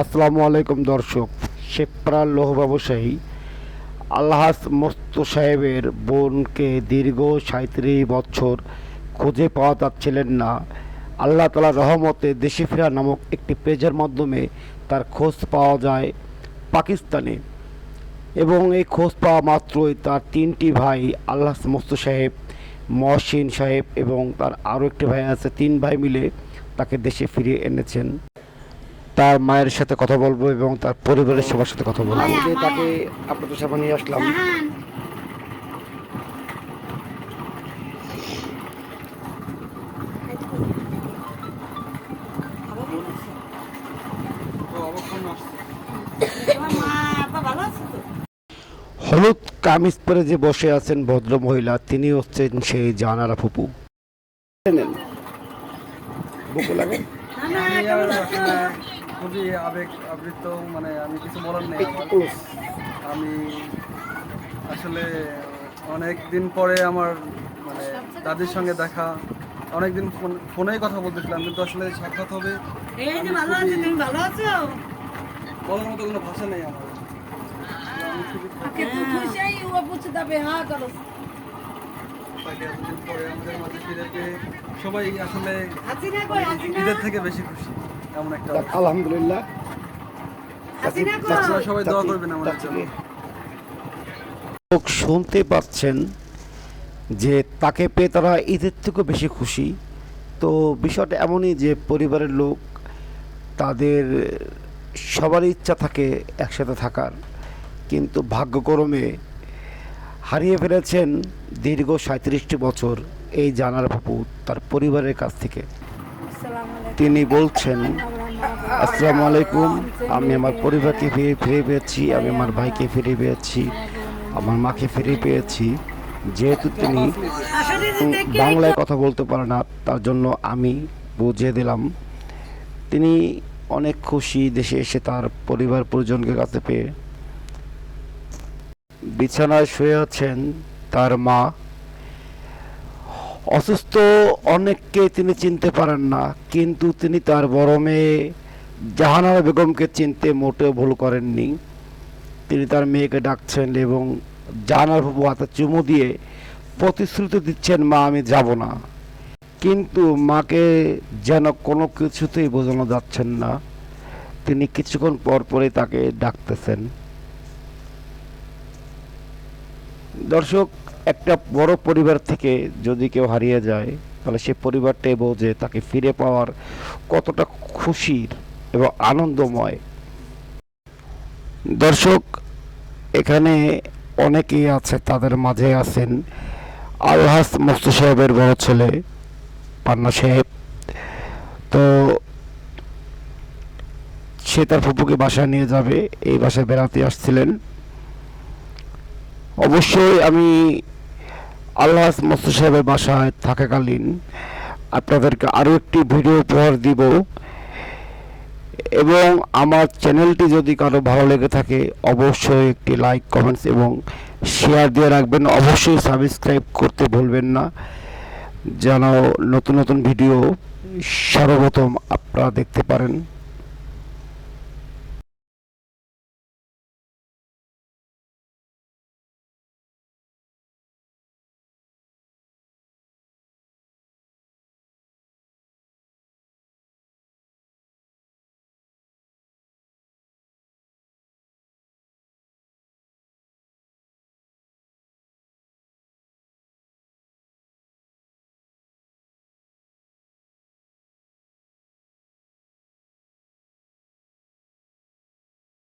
আসসালামু আলাইকুম দর্শক শেখপাড়ার লৌহ ব্যবসায়ী আল্লাহাস মস্ত সাহেবের বোনকে দীর্ঘ সাঁত্রিশ বছর খুঁজে পাওয়া যাচ্ছিলেন না। আল্লাহ তালা রহমতে দেশে ফেরা নামক একটি পেজের মাধ্যমে তার খোঁজ পাওয়া যায় পাকিস্তানে। এবং এই খোঁজ পাওয়া মাত্রই তার তিনটি ভাই আল্লাহ মস্ত সাহেব, মহসিন সাহেব এবং তার আরও একটি ভাই আছে, তিন ভাই মিলে তাকে দেশে ফিরিয়ে এনেছেন। তার মায়ের সাথে কথা বলব এবং তার পরিবারের সবার সাথে কথা বলব। আমি তাকে আপনাদের সামনে নিয়ে আসলাম। হলুদ কামিজ পরে যে বসে আছেন ভদ্র মহিলা তিনি হচ্ছেন সেই জানারা ফুপু। বুকু লাগে। খুবই আবেগ আবৃত মানে আমি কিছু বলার নেই আমি আসলে অনেক দিন পরে আমার মানে দাদির সঙ্গে দেখা অনেক দিন ফোন- ফোনেই কথা বলতেছিলাম কিন্তু আসলে সাক্ষাৎ হবে এই যে ভালো আছি তুমি ভালো আছো? বলার মতো কোনো ভাষা নেই আমার। হ্যাঁ। ফিরে সবাই আসলে ঈদের থেকে বেশি খুশি। এমন একটা আলহামদুলিল্লাহ। আছি না কই আপনারা সবাই দোয়া করবেন আমাদের জন্য। লোক শুনতে পাচ্ছেন যে তাকে পেয়ে তারা ঈদের থেকেও বেশি খুশি। তো বিষয়টা এমনই যে পরিবারের লোক তাদের সবারই ইচ্ছা থাকে একসাথে থাকার। কিন্তু ভাগ্যক্রমে হারিয়ে ফেলেছেন দীর্ঘ সাঁত্রিশটি বছর এই জানার বাবু তার পরিবারের কাছ থেকে। তিনি বলছেন, আসসালামু আলাইকুম, আমি আমার পরিবারকে ফিরে ফিরে পেয়েছি, আমি আমার ভাইকে ফিরে পেয়েছি, আমার মাকে ফিরে পেয়েছি। যেহেতু তিনি বাংলায় কথা বলতে পারে না, তার জন্য আমি বুঝিয়ে দিলাম। তিনি অনেক খুশি দেশে এসে তার পরিবার পরিজনকে কাছে পেয়ে বিছানায় শুয়ে আছেন তার মা। অসুস্থ অনেককে তিনি চিনতে পারেন না, কিন্তু তিনি তার বড় মেয়ে জাহানারা বেগমকে চিনতে মোটেও ভুল করেননি। তিনি তার মেয়েকে ডাকছেন এবং জাহানার বাবু হাতে চুমু দিয়ে প্রতিশ্রুতি দিচ্ছেন, মা, আমি যাব না। কিন্তু মাকে যেন কোনো কিছুতেই বোঝানো যাচ্ছেন না। তিনি কিছুক্ষণ পর পরে তাকে ডাকতেছেন। দর্শক, একটা বড় পরিবার থেকে যদি কেউ হারিয়ে যায়, তাহলে সে পরিবারটাই বোঝে তাকে ফিরে পাওয়ার কতটা খুশির এবং আনন্দময়। দর্শক, এখানে অনেকেই আছে, তাদের মাঝে আছেন আলহাস মুস্তু সাহেবের বড় ছেলে, পান্না সাহেব। তো সে তার ফুপুকে বাসায় নিয়ে যাবে, এই বাসায় বেড়াতে আসছিলেন। অবশ্যই আমি আল্লাহ মস্তু সাহেবের বাসায় থাকাকালীন আপনাদেরকে আরও একটি ভিডিও উপহার দিব। এবং আমার চ্যানেলটি যদি কারও ভালো লেগে থাকে, অবশ্যই একটি লাইক, কমেন্টস এবং শেয়ার দিয়ে রাখবেন। অবশ্যই সাবস্ক্রাইব করতে ভুলবেন না। যেন নতুন নতুন ভিডিও সর্বপ্রথম আপনারা দেখতে পারেন।